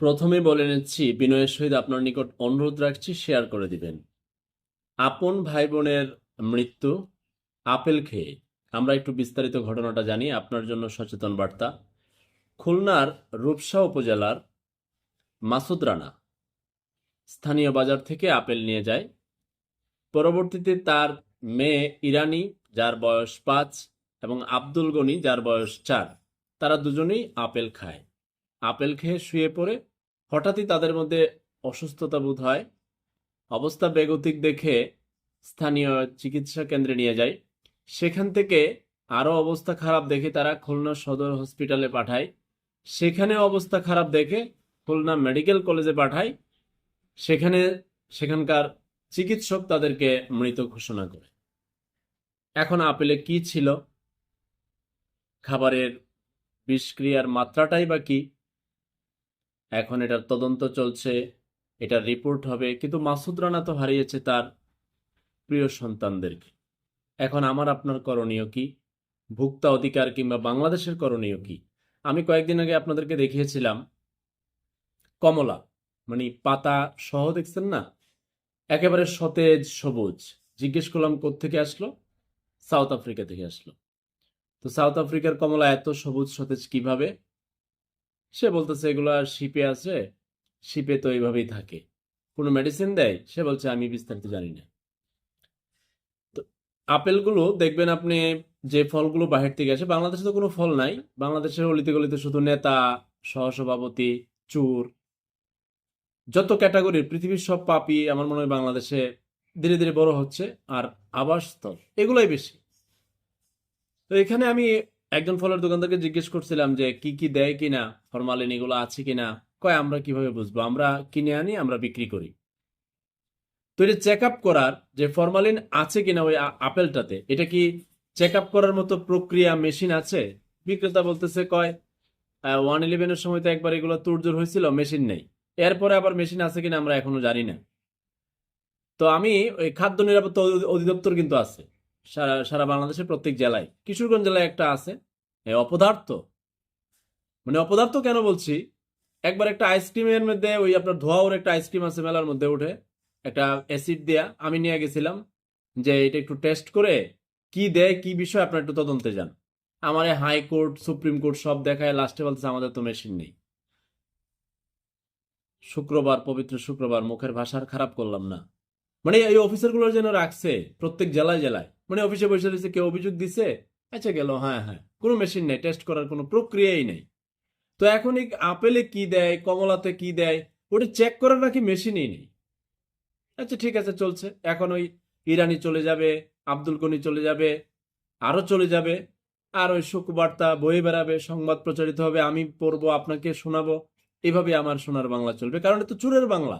প্রথমে বলে নিচ্ছি, বিনয়ের সহিত আপনার নিকট অনুরোধ রাখছি শেয়ার করে দিবেন। আপন ভাই বোনের মৃত্যু, আপেল খেয়ে। আমরা একটু বিস্তারিত ঘটনাটা জানি, আপনার জন্য সচেতন বার্তা। খুলনার রূপসা উপজেলার মাসুদ রানা স্থানীয় বাজার থেকে আপেল নিয়ে যায়। পরবর্তীতে তার মেয়ে ইরানি, যার বয়স পাঁচ, এবং আব্দুল গনি, যার বয়স চার, তারা দুজনেই আপেল খায়। আপেল খেয়ে শুয়ে পড়ে হঠাৎই তাদের মধ্যে অসুস্থতা বোধ হয়। অবস্থা বেগতিক দেখে স্থানীয় চিকিৎসা কেন্দ্রে নিয়ে যায়। সেখান থেকে আরও অবস্থা খারাপ দেখে তারা খুলনা সদর হসপিটালে পাঠায়। সেখানে অবস্থা খারাপ দেখে খুলনা মেডিকেল কলেজে পাঠায়। সেখানে সেখানকার চিকিৎসক তাদেরকে মৃত ঘোষণা করে। এখন আপেলে কি ছিল? খাবারের বিষক্রিয়ার মাত্রাটাই বা কি? এখন এটার তদন্ত চলছে, এটার রিপোর্ট হবে, কিন্তু মাসুদ রানা তো হারিয়েছে তার প্রিয় সন্তানদেরকে। এখন আমার আপনার করণীয় কি? ভুক্তা অধিকার কিংবা বাংলাদেশের করণীয় কি? আমি কয়েকদিন আগে আপনাদেরকে দেখিয়েছিলাম, কমলা মানে পাতা সহ দেখছেন না? একেবারে সতেজ সবুজ। জিজ্ঞেস করলাম, কোত্থেকে আসলো? সাউথ আফ্রিকা থেকে আসলো। তো সাউথ আফ্রিকার কমলা এত সবুজ সতেজ কীভাবে? সে বলতেছে, এগুলো আর শিপে আছে শিপে তো এইভাবেই থাকে। কোনো মেডিসিন দেয়? সে বলছে, আমি বিস্তারিত জানি না। তো আপেলগুলো, দেখবেন আপনি যে ফলগুলো বাহির থেকে আসে, বাংলাদেশে তো কোনো ফল নাই। বাংলাদেশের অলিতে গলিতে শুধু নেতা, সহসভাপতি, চুর, যত ক্যাটাগরির, পৃথিবীর সব পাপি, আমার মনে হয় বাংলাদেশে ধীরে ধীরে বড় হচ্ছে। আর আবাসস্থল, এগুলোই বেশি। তো এখানে আমি একজন ফলের দোকানদারকে জিজ্ঞেস করছিলাম যে, কি কি দেয় কিনা? ফরমালিন এগুলো আছে কিনা? কয়, আমরা কীভাবে বুঝব? আমরা কিনে আনি, আমরা বিক্রি করি। তো এটা চেক আপ করার যে ফরমালিন আছে কিনা ওই আপেলটাতে, এটা কি চেক আপ করার মতো প্রক্রিয়া মেশিন আছে? বিক্রেতা বলতেছে, কয় ওয়ান ইলেভেনের সময় তো একবার এগুলো তুরজোর হয়েছিল, মেশিন নেই। এরপরে আবার মেশিন আছে কিনা আমরা এখনও জানি না। তো আমি ওই খাদ্য নিরাপত্তা অধিদপ্তর কিন্তু আছে, সারা সারা বাংলাদেশের প্রত্যেক জেলায়। কিশোরগঞ্জ জেলায় একটা আছে এ অপদার্থ। মানে অপদার্থ কেন বলছি? একবার একটা আইসক্রিমের মধ্যে ওই আপনার ধোয়াওর একটা আইসক্রিম আছে মেলার মধ্যে উঠে, একটা অ্যাসিড দেয়া আমি নিয়ে গেছিলাম যে এটা একটু টেস্ট করে কি দেয়, কি বিষয় আপনার একটু তদন্তে যান। আমার হাইকোর্ট সুপ্রিম কোর্ট সব দেখায় লাস্টে বলতেছে আমাদের তো মেশিন নেই। শুক্রবার, পবিত্র শুক্রবার মুখের ভাষার খারাপ করলাম না। মানে এই অফিসারগুলোর যেন রাখছে প্রত্যেক জেলায় জেলায়। মানে অফিসে বসে রয়েছে, কেউ অভিযোগ দিছে আচ্ছা গেল হ্যাঁ হ্যাঁ। কোনো মেশিন নেই টেস্ট করার কোনো প্রক্রিয়াই নেই। তো এখন এই আপেলে কি দেয়, কমলাতে কি দেয়, ওটা চেক করার নাকি মেশিনই নেই। আচ্ছা ঠিক আছে, চলছে। এখন ওই ইরানি চলে যাবে, আব্দুল গনি চলে যাবে, আরও চলে যাবে, আর ওই সুখবার্তা বয়ে বেড়াবে, সংবাদ প্রচারিত হবে, আমি পড়ব, আপনাকে শোনাবো। এভাবে আমার সোনার বাংলা চলবে, কারণ এটা তো চুরের বাংলা।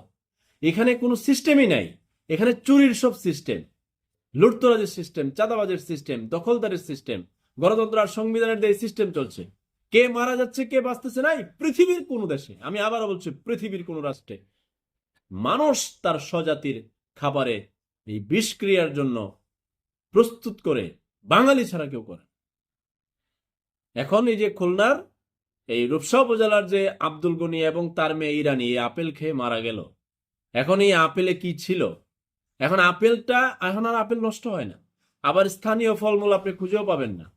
এখানে কোনো সিস্টেমই নাই। এখানে চুরির সব সিস্টেম লুটতরাজের সিস্টেম চাঁদাবাজের সিস্টেম দখলদারের সিস্টেম গণতন্ত্র আর সংবিধানের দিয়ে সিস্টেম চলছে, কে মারা যাচ্ছে, কে বাঁচতেছে নাই, পৃথিবীর কোন দেশে, আমি আবারও বলছি, পৃথিবীর কোন রাষ্ট্রে মানুষ তার স্বজাতির খাবারে এই বিষক্রিয়ার জন্য প্রস্তুত করে বাঙালি ছাড়া কেউ করে এখন এই যে খুলনার, এই রূপসা উপজেলার যে আব্দুল গনি এবং তার মেয়ে ইরানি, এই আপেল খেয়ে মারা গেল। এখন এই আপেলে কি ছিল? এখন আপেলটা, এখন আর আপেল নষ্ট হয় না। আবার স্থানীয় ফলমূল আপনি খুঁজেও পাবেন না।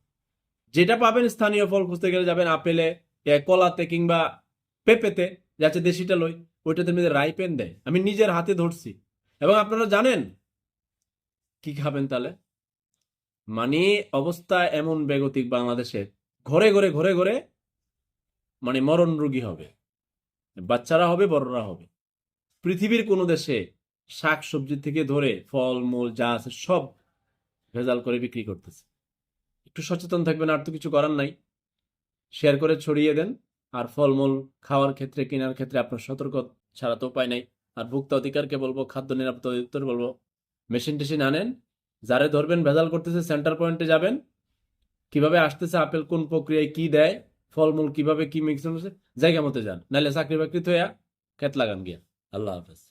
যেটা পাবেন স্থানীয় ফল খুঁজতে গেলে যাবেন আপেলে কলাতে কিংবা পেঁপেতে, যাচ্ছে দেশিটা লই, ওইটাতে মধ্যে রাইপেন দেয়। আমি নিজের হাতে ধরছি। এবং আপনারা জানেন, কি খাবেন তাহলে? মানে অবস্থা এমন বেগতিক বাংলাদেশের ঘরে ঘরে ঘরে ঘরে মানে মরণ রোগী হবে। বাচ্চারা হবে, বড়রা হবে। পৃথিবীর কোনো দেশে শাক সবজি থেকে ধরে ফল মূল যা আছে সব ভেজাল করে বিক্রি করতেছে। একটু সচেতন থাকবেন, আর তো কিছু করার নাই। শেয়ার করে ছড়িয়ে দেন, আর ফলমূল খাওয়ার ক্ষেত্রে, কেনার ক্ষেত্রে আপনার সতর্ক ছাড়া তো উপায় নাই। আর ভুক্ত অধিকারকে বলব, খাদ্য নিরাপত্তা অধিদপ্তর বলব, মেশিন টেশিন আনেন, যারে ধরবেন, ভেজাল করতেছে, সেন্টার পয়েন্টে যাবেন। কীভাবে আসতেছে, আপেল কোন প্রক্রিয়ায় কি দেয়, ফলমূল কীভাবে কি মিক্স হচ্ছে জায়গা মতো যান। নাহলে চাকরি বাকরি তো খেত লাগান গিয়া। আল্লাহ হাফেজ।